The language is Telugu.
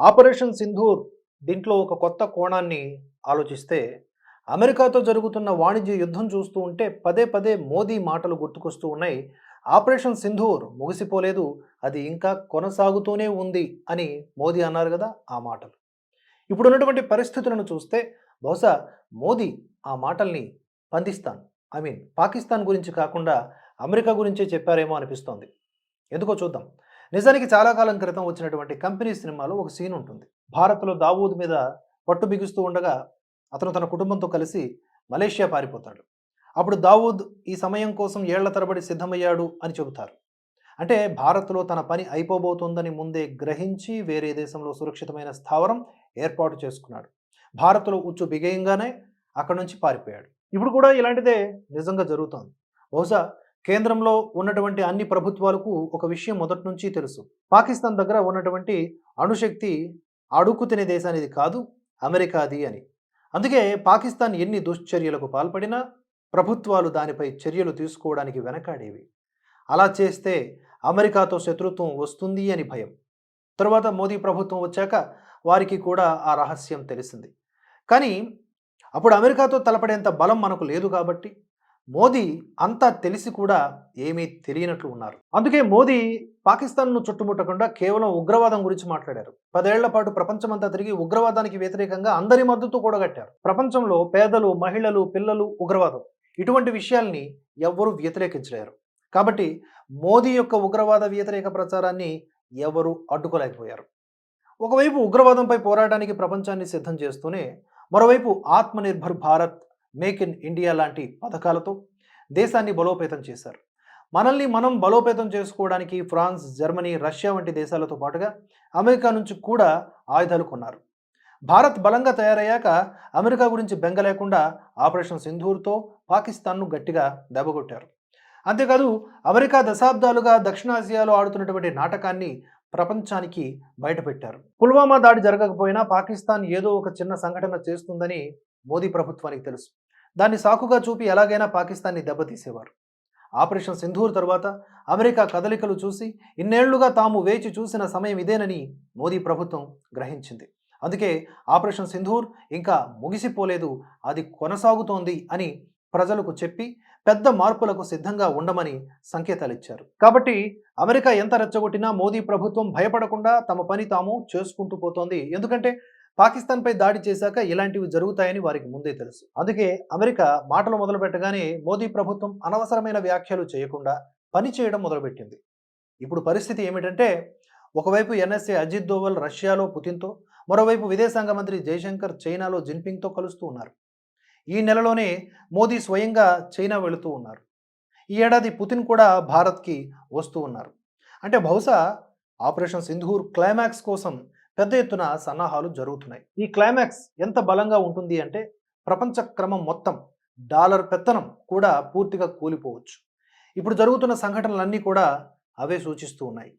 ఆపరేషన్ సింధూర్ దీంట్లో ఒక కొత్త కోణాన్ని ఆలోచిస్తే అమెరికాతో జరుగుతున్న వాణిజ్య యుద్ధం చూస్తూ ఉంటే పదే పదే మోదీ మాటలు గుర్తుకొస్తూ ఉన్నాయి. ఆపరేషన్ సింధూర్ ముగిసిపోలేదు అది ఇంకా కొనసాగుతూనే ఉంది అని మోదీ అన్నారు కదా ఆ మాటలు. ఇప్పుడున్నటువంటి పరిస్థితులను చూస్తే బహుశా మోదీ ఆ మాటల్ని పందిస్తాన్ ఐ మీన్ పాకిస్తాన్ గురించి కాకుండా అమెరికా గురించే చెప్పారేమో అనిపిస్తోంది. ఎందుకో చూద్దాం. నిజానికి చాలా కాలం క్రితం వచ్చినటువంటి కంపెనీ సినిమాలో ఒక సీన్ ఉంటుంది. భారత్లో దావూద్ మీద పట్టు బిగుస్తూ ఉండగా అతను తన కుటుంబంతో కలిసి మలేషియా పారిపోతాడు. అప్పుడు దావూద్ ఈ సమయం కోసం ఏళ్ళ తరబడి సిద్ధమయ్యాడు అని చెబుతారు. అంటే భారత్లో తన పని అయిపోబోతోందని ముందే గ్రహించి వేరే దేశంలో సురక్షితమైన స్థావరం ఏర్పాటు చేసుకున్నాడు. భారత్లో ఉచ్చు బిగయంగానే అక్కడి నుంచి పారిపోయాడు. ఇప్పుడు కూడా ఇలాంటిదే నిజంగా జరుగుతోంది. బహుశా కేంద్రంలో ఉన్నటువంటి అన్ని ప్రభుత్వాలకు ఒక విషయం మొదటి నుంచి తెలుసు. పాకిస్తాన్ దగ్గర ఉన్నటువంటి అణుశక్తి అడుక్కు తినే దేశానిది కాదు అమెరికాది అని. అందుకే పాకిస్తాన్ ఎన్ని దుశ్చర్యలకు పాల్పడినా ప్రభుత్వాలు దానిపై చర్యలు తీసుకోవడానికి వెనకాడేవి. అలా చేస్తే అమెరికాతో శత్రుత్వం వస్తుంది అని భయం. తరువాత మోదీ ప్రభుత్వం వచ్చాక వారికి కూడా ఆ రహస్యం తెలిసింది. కానీ అప్పుడు అమెరికాతో తలపడేంత బలం మనకు లేదు కాబట్టి మోదీ అంతా తెలిసి కూడా ఏమీ తెలియనట్లు ఉన్నారు. అందుకే మోదీ పాకిస్తాన్ను చుట్టుముట్టకుండా కేవలం ఉగ్రవాదం గురించి మాట్లాడారు. పదేళ్ళ పాటు ప్రపంచమంతా తిరిగి ఉగ్రవాదానికి వ్యతిరేకంగా అందరి మద్దతు కూడగట్టారు ప్రపంచంలో పేదలు మహిళలు పిల్లలు ఉగ్రవాదం ఇటువంటి విషయాల్ని ఎవ్వరూ వ్యతిరేకించలేరు. కాబట్టి మోదీ యొక్క ఉగ్రవాద వ్యతిరేక ప్రచారాన్ని ఎవరు అడ్డుకోలేకపోయారు. ఒకవైపు ఉగ్రవాదంపై పోరాటానికి ప్రపంచాన్ని సిద్ధం చేస్తూనే మరోవైపు Atmanirbhar Bharat make in India లాంటి పథకాలతో దేశాన్ని బలోపేతం చేశారు. మనల్ని మనం బలోపేతం చేసుకోవడానికి ఫ్రాన్స్ జర్మనీ రష్యా వంటి దేశాలతో పాటుగా అమెరికా నుంచి కూడా ఆయుధాలు కొన్నారు. భారత్ బలంగా తయారయ్యాక అమెరికా గురించి బెంగ లేకుండా ఆపరేషన్ సింధూర్తో పాకిస్తాన్ను గట్టిగా దెబ్బకొట్టారు. అంతేకాదు అమెరికా దశాబ్దాలుగా దక్షిణాసియాలో ఆడుతున్నటువంటి నాటకాన్ని ప్రపంచానికి బయటపెట్టారు. పుల్వామా దాడి జరగకపోయినా పాకిస్తాన్ ఏదో ఒక చిన్న సంఘటన చేస్తుందని మోదీ ప్రభుత్వానికి తెలుసు. దాన్ని సాకుగా చూపి ఎలాగైనా పాకిస్తాన్ని దెబ్బతీసేవారు. ఆపరేషన్ సింధూర్ తర్వాత అమెరికా కదలికలు చూసి ఇన్నేళ్ళుగా తాము వేచి చూసిన సమయం ఇదేనని మోదీ ప్రభుత్వం గ్రహించింది. అందుకే ఆపరేషన్ సింధూర్ ఇంకా ముగిసిపోలేదు అది కొనసాగుతోంది అని ప్రజలకు చెప్పి పెద్ద మార్పులకు సిద్ధంగా ఉండమని సంకేతాలు ఇచ్చారు కాబట్టి అమెరికా ఎంత రెచ్చగొట్టినా మోదీ ప్రభుత్వం భయపడకుండా తమ పని తాము చేసుకుంటూ పోతోంది. ఎందుకంటే పాకిస్తాన్పై దాడి చేశాక ఇలాంటివి జరుగుతాయని వారికి ముందే తెలుసు. అందుకే అమెరికా మాటలు మొదలు పెట్టగానే మోదీ ప్రభుత్వం అనవసరమైన వ్యాఖ్యలు చేయకుండా పని చేయడం మొదలుపెట్టింది. ఇప్పుడు పరిస్థితి ఏమిటంటే ఒకవైపు ఎన్ఎస్ఏ అజిత్ దోవల్ రష్యాలో పుతిన్తో మరోవైపు విదేశాంగ మంత్రి జైశంకర్ చైనాలో జిన్పింగ్తో కలుస్తూ ఉన్నారు. ఈ నెలలోనే మోదీ స్వయంగా చైనా వెళుతూ ఉన్నారు. ఈ ఏడాది పుతిన్ కూడా భారత్కి వస్తూ ఉన్నారు. అంటే బహుశా ఆపరేషన్ సింధూర్ క్లైమాక్స్ కోసం పెద్ద ఎత్తున సన్నాహాలు జరుగుతున్నాయి. ఈ క్లైమాక్స్ ఎంత బలంగా ఉంటుంది అంటే ప్రపంచ క్రమం మొత్తం డాలర్ పెత్తనం కూడా పూర్తిగా కూలిపోవచ్చు. ఇప్పుడు జరుగుతున్న సంఘటనలన్నీ కూడా అవే సూచిస్తూ ఉన్నాయి.